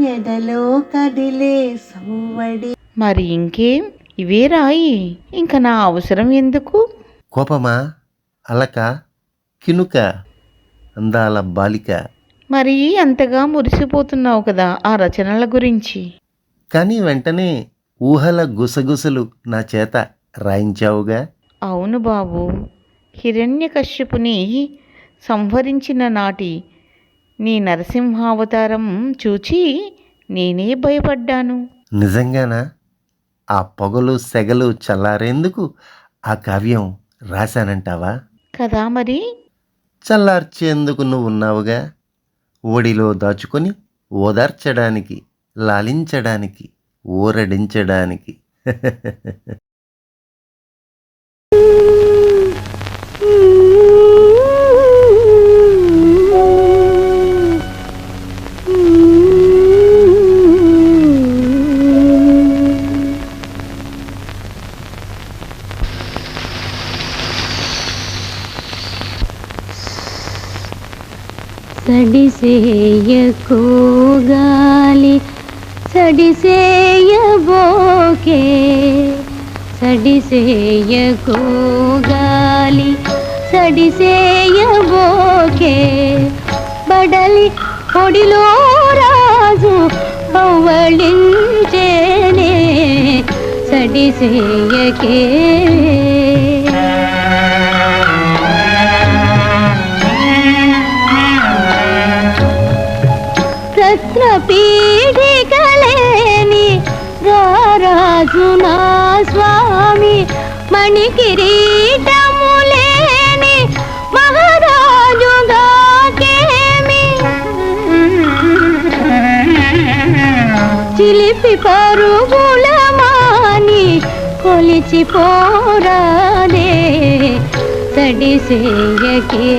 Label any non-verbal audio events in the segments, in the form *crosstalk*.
ఎదలో కదిలే సవ్వడి. మరి ఇంకేం? ఇవే రాయి. ఇంక నా అవసరం ఎందుకు? కోపమా? అలక? కినుక? అందాల బాలిక? మరి అంతగా మురిసిపోతున్నావు కదా ఆ రచనల గురించి. కానీ వెంటనే ఊహల గుసగుసలు నా చేత రాయించావుగా? అవును బాబు. హిరణ్యకశ్యపుని సంహరించిన నాటి నీ నరసింహావతారం చూచి నేనే భయపడ్డాను. నిజంగానా? ఆ పొగలు సెగలు చల్లారేందుకు ఆ కావ్యం రాశానంటావా? కదా మరి? చల్లార్చేందుకు నువ్వు ఉన్నావుగా ఒడిలో దాచుకొని ఓదార్చడానికి లాలించడానికి ఊరడించడానికి. *laughs* సడిసేయకోగాలి. సడిసేయబోకే సడిసేయకోగాలి. సడిసేయబోకే బడలి పొడిలో రాజు పవ్వళించేనే సడిసేయకే. మణి కిరీటములేని మహారాజుగా కేమి చిలిపి పరుగుల మాని కొలిచి పోరాదే తడిసేయకే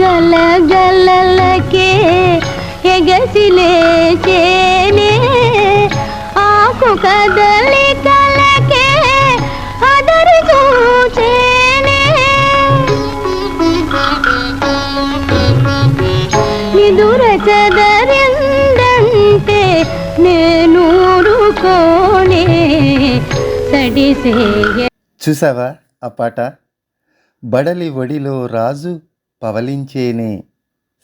గల గల ఎగసిలే ఆకు కదలి కలకే అదరు చూచేనే నిదుర చదరిందంటే నేను ఊరుకోనే. సడిసేయ చూసావా ఆ పాట? బడలి ఒడిలో రాజు పవలించేనే.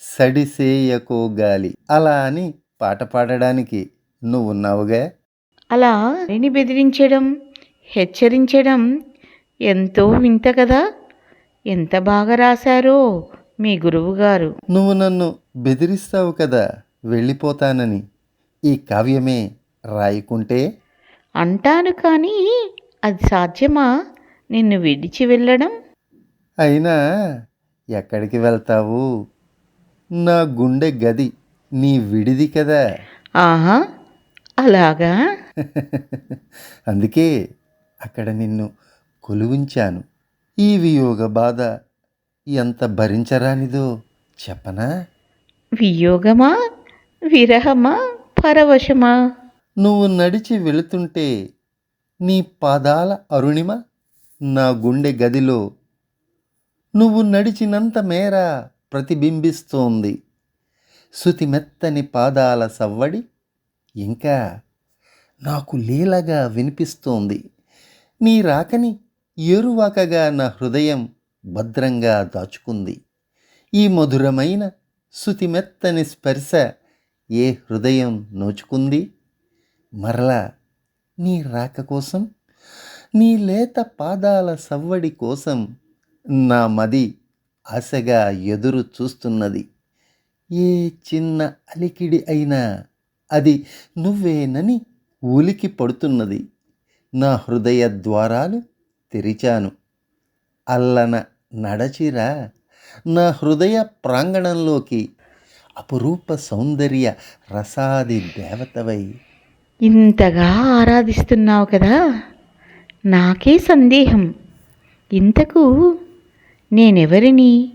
సడిసేయకో గాలి. అలా అని పాట పాడడానికి నువ్వు ఉన్నావుగా? అలా వారిని బెదిరించడం హెచ్చరించడం ఎంతో వింత కదా? ఎంత బాగా రాశారో మీ గురువుగారు. నువ్వు నన్ను బెదిరిస్తావు కదా వెళ్ళిపోతానని. ఈ కావ్యమే రాయకుంటే? అంటాను కానీ అది సాధ్యమా? నిన్ను విడిచి వెళ్ళడం? అయినా ఎక్కడికి వెళ్తావు? నా గుండె గది నీ విడిది కదా. ఆహా అలాగా? *laughs* అందుకే అక్కడ నిన్ను కొలువుంచాను. ఈ వియోగ బాధ ఎంత భరించరానిదో చెప్పనా? వియోగమా? విరహమా? పరవశమా? నువ్వు నడిచి వెళుతుంటే నీ పాదాల అరుణిమ నా గుండె గదిలో. నువ్వు నడిచినంత మేర ప్రతిబింబిస్తోంది. శృతిమెత్తని పాదాల సవ్వడి ఇంకా నాకు లీలగా వినిపిస్తోంది. నీ రాకని ఏరువాకగా నా హృదయం భద్రంగా దాచుకుంది. ఈ మధురమైన శృతిమెత్తని స్పర్శ ఏ హృదయం నోచుకుంది? మరలా నీ రాక కోసం నీ లేత పాదాల సవ్వడి కోసం నా మది ఆశగా ఎదురు చూస్తున్నది. ఏ చిన్న అలికిడి అయినా అది నువ్వేనని ఉలికి పడుతున్నది. నా హృదయ ద్వారాలు తెరిచాను. అల్లన నడచిరా. నా హృదయ ప్రాంగణంలోకి అపురూప సౌందర్య రసాది దేవతవై. ఇంతగా ఆరాధిస్తున్నావు కదా. నాకే సందేహం. ఇంతకు నేనెవరిని?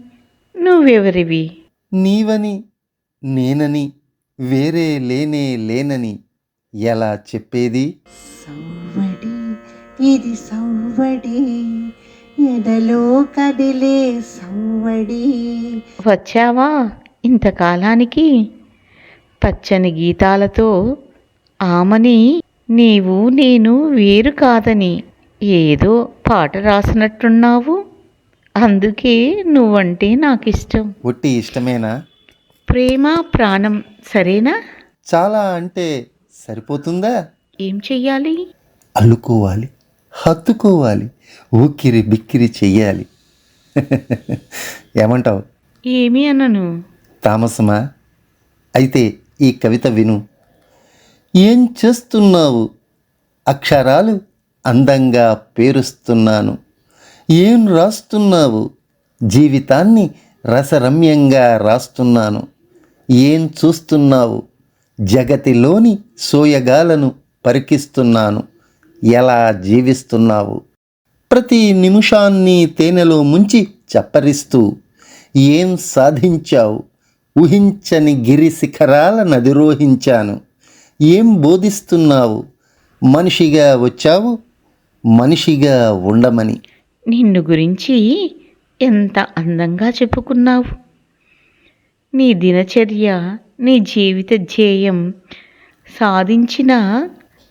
నువ్వెవరివి? నీవని నేనని వేరే లేనే లేనని ఎలా చెప్పేది? సవ్వడి ఇది సవ్వడి ఎదలో కదిలే సవ్వడి. వచ్చావా ఇంతకాలానికి? పచ్చని గీతాలతో ఆమని నీవు నేను వేరు కాదని ఏదో పాట రాసినట్టున్నావు? అందుకే నువ్వంటే నాకు ఇష్టం ఒట్టి ఇష్టమేనా? ప్రేమ ప్రాణం సరేనా? చాలా అంటే సరిపోతుందా? ఏం చెయ్యాలి? అల్లుకోవాలి హత్తుకోవాలి ఊకిరి బిక్కిరి చెయ్యాలి. ఏమంటావు? ఏమి అనను. తామసమా? అయితే ఈ కవిత విను. ఏం చేస్తున్నావు? అక్షరాలు అందంగా పేరుస్తున్నాను. ఏం రాస్తున్నావు? జీవితాన్ని రసరమ్యంగా రాస్తున్నాను. ఏం చూస్తున్నావు? జగతిలోని సోయగాలను పరికిస్తున్నాను. ఎలా జీవిస్తున్నావు? ప్రతి నిమిషాన్ని తేనెలో ముంచి చప్పరిస్తూ ఏం సాధించావు? ఊహించని గిరి శిఖరాలను అధిరోహించాను. ఏం బోధిస్తున్నావు? మనిషిగా వచ్చావు? మనిషిగా ఉండమని. నిన్ను గురించి ఎంత అందంగా చెప్పుకున్నావు? నీ దినచర్య నీ జీవిత ధ్యేయం సాధించిన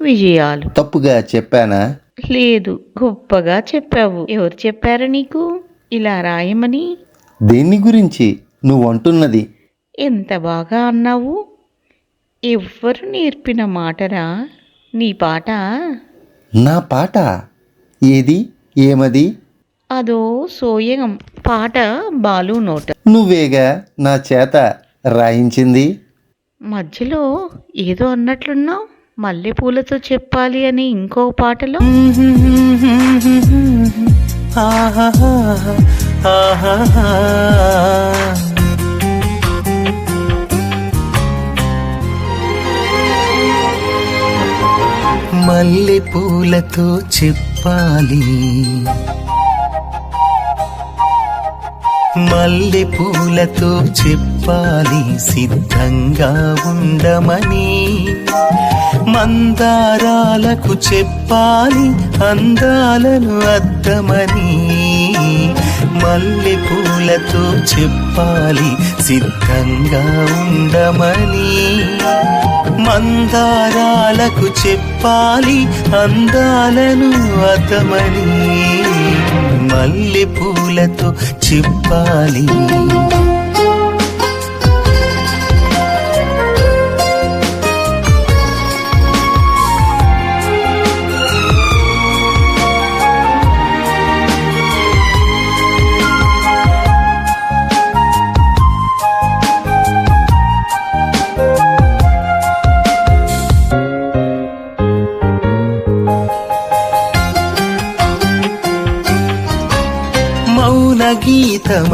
విజయాలు. తప్పుగా చెప్పానా? లేదు గొప్పగా చెప్పావు. ఎవరు చెప్పారు నీకు? ఇలా రాయమని. దేన్ని గురించి నువ్వు అంటున్నది ఎంత బాగా అన్నావు? ఎవ్వరు నేర్పిన మాటరా? నీ పాట? నా పాట? ఏది? ఏమది? అదో సోయగం. పాట బాలు నోట. నువ్వేగా నా చేత రాయించింది? మధ్యలో ఏదో అన్నట్లున్నావు. మల్లెపూలతో చెప్పాలి అని ఇంకో పాటలో. మల్లె పూలతో చెప్పాలి. మల్లె పూలతో చెప్పాలి సిద్ధంగా ఉండమని. మందారాలకు చెప్పాలి అందాలను అద్దమని. మల్లె పూలతో చెప్పాలి సిద్ధంగా ఉండమని. మందారాలకు చెప్పాలి అందాలను అతమని మల్లె పూలతో చెప్పాలి.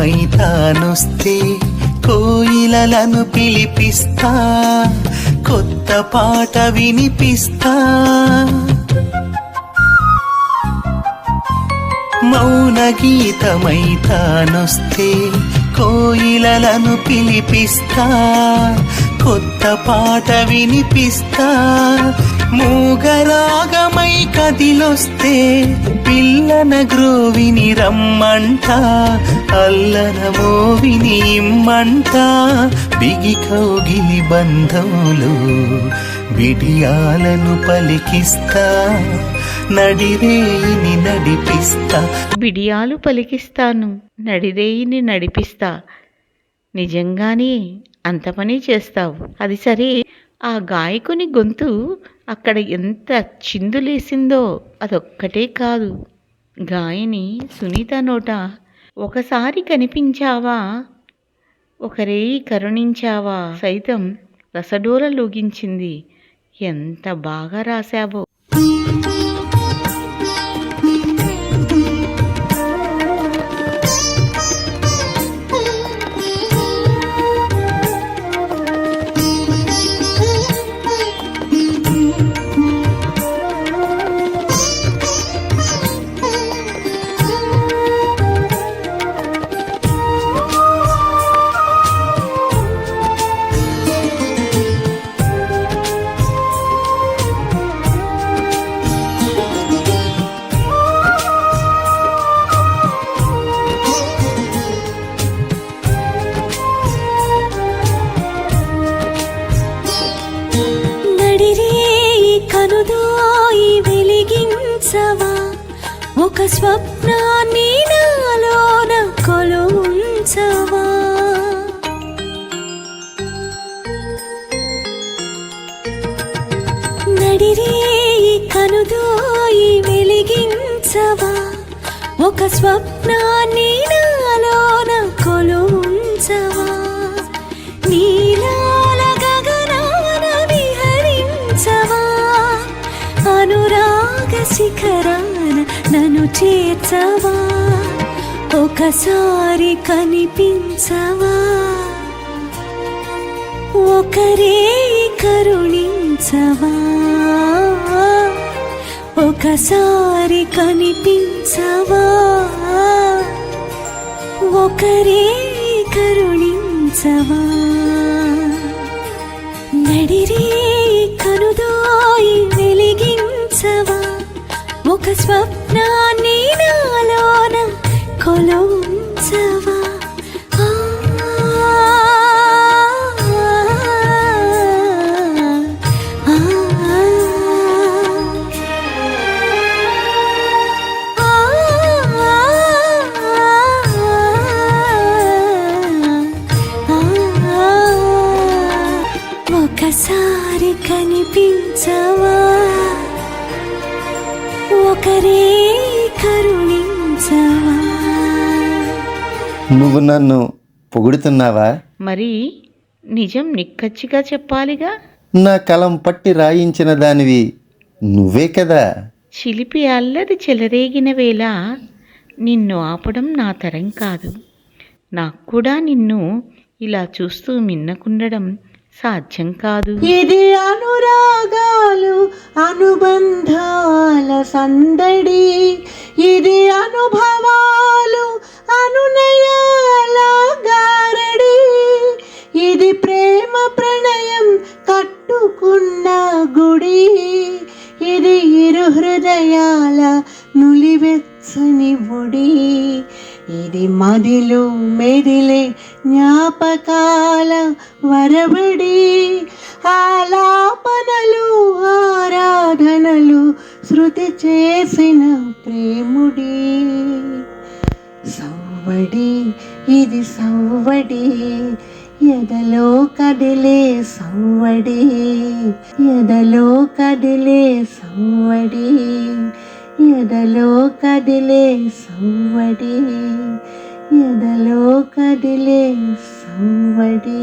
గీతమై తానొస్తే కోయిలలను పిలిపిస్తా కొత్త పాట వినిపిస్తా. మౌన గీతమై తానొస్తే కోయిలలను పిలిపిస్తా కొత్త పాట వినిపిస్తా. మూగరాగమై కదిలొస్తే పిల్లన గ్రోవిని రమ్మంట అల్లన మోవిని ఇమ్మంట. బిగి కౌగిలి బంధములు బిడియాలను పలికిస్తా నడిరేయిని నడిపిస్తా. బిడియాలు పలికిస్తాను నడిరేయిని నడిపిస్తా. నిజంగానే అంత పని చేస్తావు. అది సరే. ఆ గాయకుని గొంతు అక్కడ ఎంత చిందులేసిందో అదొక్కటే కాదు. గాయని సునీత నోట ఒకసారి కనిపించావా? ఒకరే కరుణించావా? సైతం రసడోల లూగించింది. ఎంత బాగా రాశావో. ఒక స్వప్నాన్ని నాలోన కొలుంచవా? నడిరే కనుదోయి వెలిగించవా? ఒక స్వప్నాన్ని నాలోన కొలుంచవా? నీలాల గగనాన విహరించవా? అనురాగ శిఖరా నన్ను చేర్చవా? ఒకసారి కనిపించవా? ఒకరే కరుణించవా? ఒకసారి కనిపించవా? ఒకరే కరుణించవా? నడిరే స్వప్నాన్ని నాలోన కొలువు. నువ్వు నన్ను పొగుడుతున్నావా? మరి నిజం నిక్కచ్చిగా చెప్పాలిగా? నా కలం పట్టి రాయించిన దానివి నువ్వే కదా? చిలిపి అల్లరి చెలరేగిన వేళ నిన్ను ఆపడం నా తరం కాదు. నాకు కూడా నిన్ను ఇలా చూస్తూ మిన్నకుండడం సాధ్యం కాదు. ఇది అనురాగాలు అనుబంధాల సందడి. ఇది అనుభవాలు అనునయాల గారడి ఇది ప్రేమ ప్రణయం కట్టుకున్న గుడి. ఇది ఇరు హృదయాల నులివెచ్చని ఒడి. ఇది మదిలు మెదిలే జ్ఞాపకాల వరబడి ఆలాపనలు ఆరాధనలు శృతి చేసిన ప్రేముడి. ఇది సవ్వడి ఎదలో కదిలే సవ్వడి ఎదలో కదిలే సవ్వడి ఎదలో కదిలే సవ్వడి ఎదలో కదిలే సవ్వడి